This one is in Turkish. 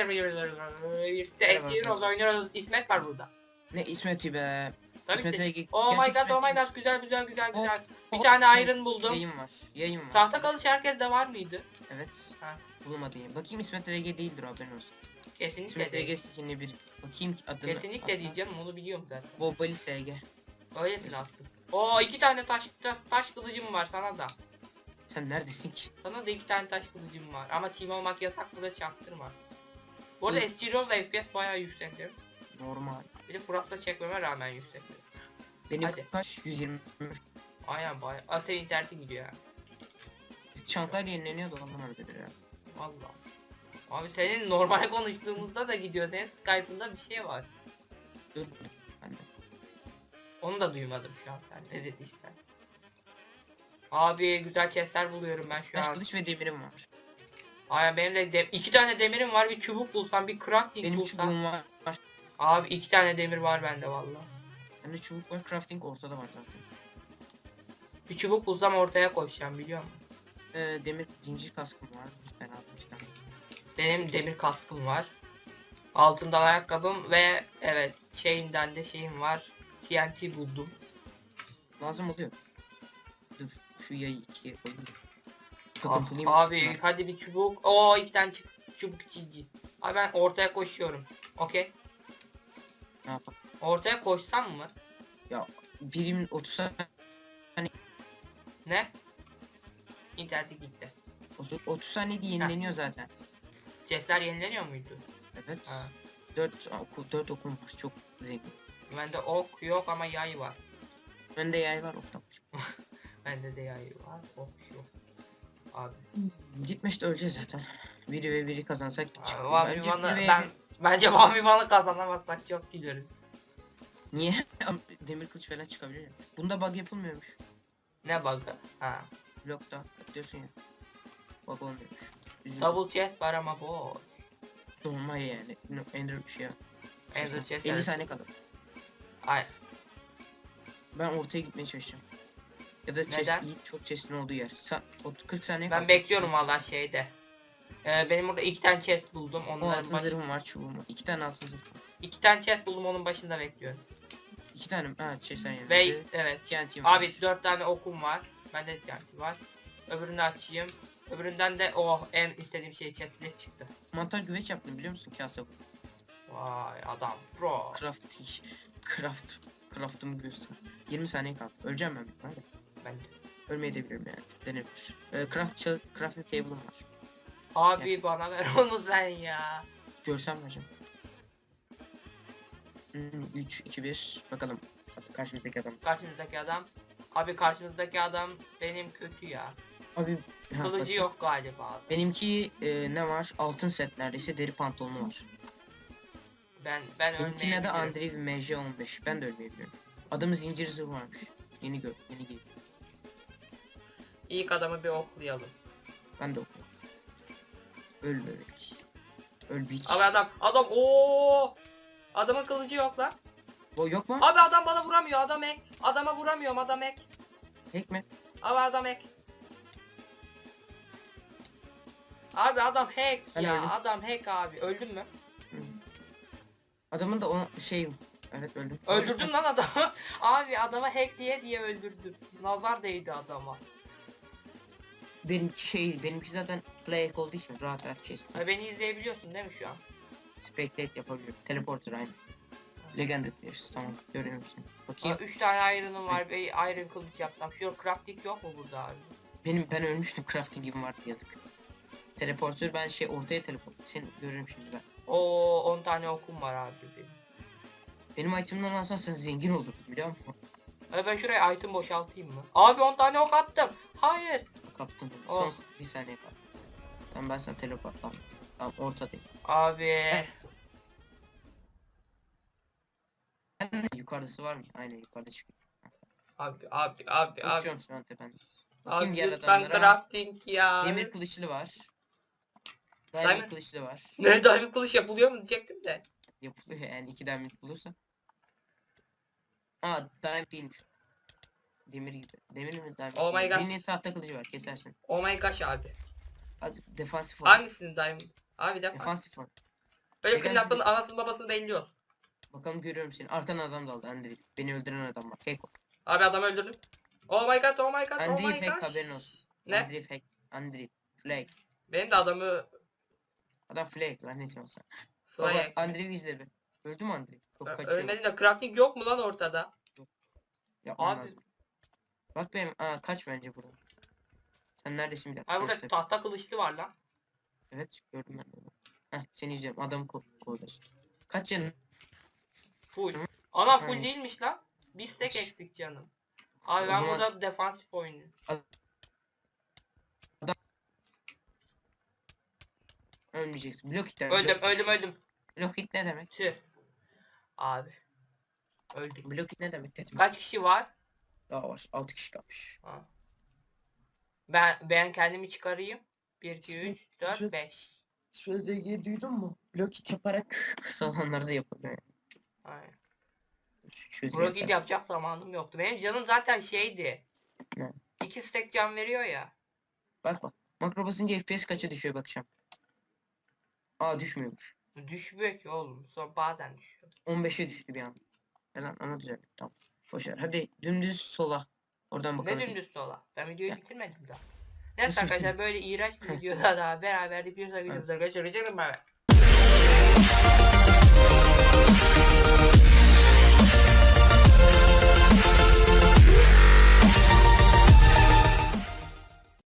arkadaşlar birlikte Eskiros oynuyoruz. İsmet var burada. Ne İsmet'i be. Tabii. Ege- Oh my god oh my god güzel güzel güzel Oh, güzel. Bir oh, tane şey, iron buldum. Yayın var. Yayın var. Tahta kılıç herkeste var mıydı? Evet. Ha. Bulamadım ya. Bakayım İsmet Ege değildir haberin olsun. Kesinlikle İsmet değil. Ege skinli bir. Bakayım ki adını. Kesinlikle değil canım onu biliyorum zaten. Bobali SG. Öylesine attım. Oo iki tane taş ta- taş kılıcım var sana da. Sen neredesin ki? Sana da iki tane taş kılıcım var. Ama team olmak yasak burada çaktırma. Bu arada. Escirol'la FPS bayağı yüksek değil mi? Normal. Bir de Fırat'la çekmeme rağmen yüksek. Benim Hadi. kaç? 120. Aynen bayağı. Aa senin internetin gidiyor ya. Çantalar yenileniyordu ondan öyledir ya. Valla. Abi senin normal konuştuğumuzda da gidiyor. Senin Skype'ında bir şey var. Dur. Ben de. Onu da duymadım şu an sen. Ne dediysen. Abi güzel chestler buluyorum ben şu Taş an. kılıç ve demirim var. Aynen benim de de- iki tane demirim var. Bir çubuk bulsam, bir crafting Benim bulsam. çubuğum var. Abi iki tane demir var bende valla. Bende çubuk var. Crafting ortada var zaten. Bir çubuk bulsam ortaya koşacağım biliyor musun? Ee, demir zincir kaskım var. Tane. Benim demir kaskım var. Altından ayakkabım ve evet şeyinden de şeyim var. TNT buldum. Lazım oluyor. Dur şu yayı ikiye koyayım. Takıntılıyım. abi hadi bir çubuk. Oo iki tane çık çubuk cici. Abi ben ortaya koşuyorum. Okey. Ne yapalım? Ortaya koşsam mı? Birimin 30 saniye, Ne? İnterneti gitti. 30, 30 saniyede yenileniyor zaten. Chestler yenileniyor muydu? Evet. Ha. 4 oku 4 okum var. Çok zengin. Bende ok yok ama yay var. Bende yay var oktan. Bende de yay var. Ok yok. Abi. Gitmiş de öleceğiz zaten. Biri ve biri kazansak çık. Van Bence Vivan'ı biri ve ben bence Van Vivan'ı kazanamazsak çok güleriz. Niye? Demir kılıç falan çıkabilir ya. Bunda bug yapılmıyormuş. Ne bug'ı? Ha. Blokta diyorsun ya. Bug olmuyormuş. Üzüldüm. Double chest var ama boş. Normal yani. No, Ender bir şey ya. Ender chest 50 evet. saniye kadar. Ay, Ben ortaya gitmeye çalışacağım. Ya da Neden? çok chest'in olduğu yer. Sa ot- 40 saniye ben kaldı. bekliyorum valla şeyde. Ee, benim burada iki tane chest buldum. O Onların altın baş... zırhım var çubuğum var. İki tane altın zırh var. İki tane chest buldum onun başında bekliyorum. İki tane ha chest yani. Ve evet. TNT'm var. Abi dört tane okum var. Bende TNT var. Öbürünü açayım. Öbüründen de oh en istediğim şey chestplate çıktı. Mantar güveç yaptım biliyor musun kase. Vay adam pro. Craft iş. Craft. Craft'ımı göster. 20 saniye kaldı. Öleceğim ben bir tane. Ben de. Ölmeyi de bilirim yani. Denebilir. Ee, craft crafting table'ım var. Abi bana ver onu sen ya. Görsem hocam. Hmm, 3, 2, 1. Bakalım. Karşımızdaki adam. Karşımızdaki adam. Abi karşımızdaki adam benim kötü ya. Abi Kılıcı yok galiba abi. Benimki e, ne var? Altın set neredeyse deri pantolonu var. Ben ben Benimkine de. Andrew MJ15. Ben de ölmeyebilirim. Adamın zincir zırhı varmış. Yeni gör, yeni giy. İlk adamı bir oklayalım. Ben de okuyorum. Öl bebek. Öl biç. Abi adam adam o Adamın kılıcı yok lan. O yok mu? Abi adam bana vuramıyor adam ek. Adama vuramıyorum adam ek. Hack mi? Abi adam ek. Abi adam hack Ben ya. öldüm. Adam hack abi. Öldün mü? Hı. Adamın da o şey... Evet öldüm. Öldürdüm lan adamı. abi adama hack diye diye öldürdüm. Nazar değdi adama. Benimki şey, benimki zaten play olduğu için rahat rahat chest. Abi beni izleyebiliyorsun değil mi şu an? Spectate yapabiliyorum. Teleporter aynı. Legend Players tamam görüyorum seni. Aa, Bakayım. üç tane iron'ım var. Bir iron kılıç yapsam. Şu crafting yok mu burada abi? Benim ben ölmüştüm crafting'im vardı yazık. Teleporter ben şey ortaya teleport. Seni görürüm şimdi ben. Oo 10 tane okum var abi benim. Benim itemden alsan sen zengin olurdun biliyor musun? Abi ben şuraya item boşaltayım mı? Abi 10 tane ok attım. Hayır. Kaptın. Oh. Son bir saniye kaldı. Tamam ben sana teleport tamam. Ortadayım. Abi. Yukarısı var mı? Aynen yukarıda çıkıyor. Abi abi abi abi. Uçuyorum şu an tepende. Abi Bakayım diğer lütfen adamlara. crafting ya. Demir kılıçlı var. Diamond- Diamond kılıçlı var. Ne diamond kılıç yapılıyor mu diyecektim de. Yapılıyor yani iki diamond bulursa. Aa diamond değilmiş. Demir gibi. Demir mi diamond? Oh my god. Birinin tahta kılıcı var kesersin. Oh my gosh abi. Hadi defansif ol. Hangisinin diamond? Abi defans. Defansif ol. Böyle Neden kidnappın anasını babasını belliyoruz. Bakalım görüyorum seni. Arkan adam daldı Andrew. Beni öldüren adam var. Keko. Abi adamı öldürdüm. Oh my god, oh my god, oh Andrew my fake haberin olsun. Ne? Andrew fake. Andrew. Flag. Benim de adamı Adam flag lan ne diyorsun sen? Flag. Baba Andrew izle bir. Öldü mü Andrew? Çok kaçıyor. Ölmedi de crafting yok mu lan ortada? Yapman Abi- lazım. Bak benim aa, kaç bence burada. Sen neredesin bir dakika? Ay burada göster. tahta kılıçlı var lan. Evet gördüm ben onu. Heh seni izliyorum adamı ko kovalasın. Kaç canın? Full. Hı. Ana full Aynen. değilmiş lan. Bir stack eksik canım. Abi O ben zaman- burada defansif oynuyorum. Ölmeyeceksin. Blok it. Öldüm öldüm öldüm. Blok it ne demek? Tüh. Abi. Öldüm. Blok it ne demek dedim. Kaç kişi var? Daha var. 6 kişi kalmış. Ha. Ben ben kendimi çıkarayım. 1 2 İsmet- 3 4 İsmet- 5. Sözdegiyi duydun mu? Blok yaparak kısa olanları da yapılıyor. yani. Aynen. Brogid yapar. yapacak zamanım yoktu. Benim canım zaten şeydi. Ne? 2 stack can veriyor ya. Bak bak. Makro basınca FPS kaça düşüyor bakacağım. Aa düşmüyormuş. Düşmüyor ki oğlum. Sonra bazen düşüyor. 15'e düştü bir an. Ama düzeldi. Tamam. Boşver. Hadi dümdüz sola. Oradan bakalım. Ne dümdüz sola? Ben videoyu Ya. bitirmedim daha. Neyse Nasıl arkadaşlar böyle iğrenç bir videoda daha beraber bir videomuza videomuza görüşürüz. Bay bay.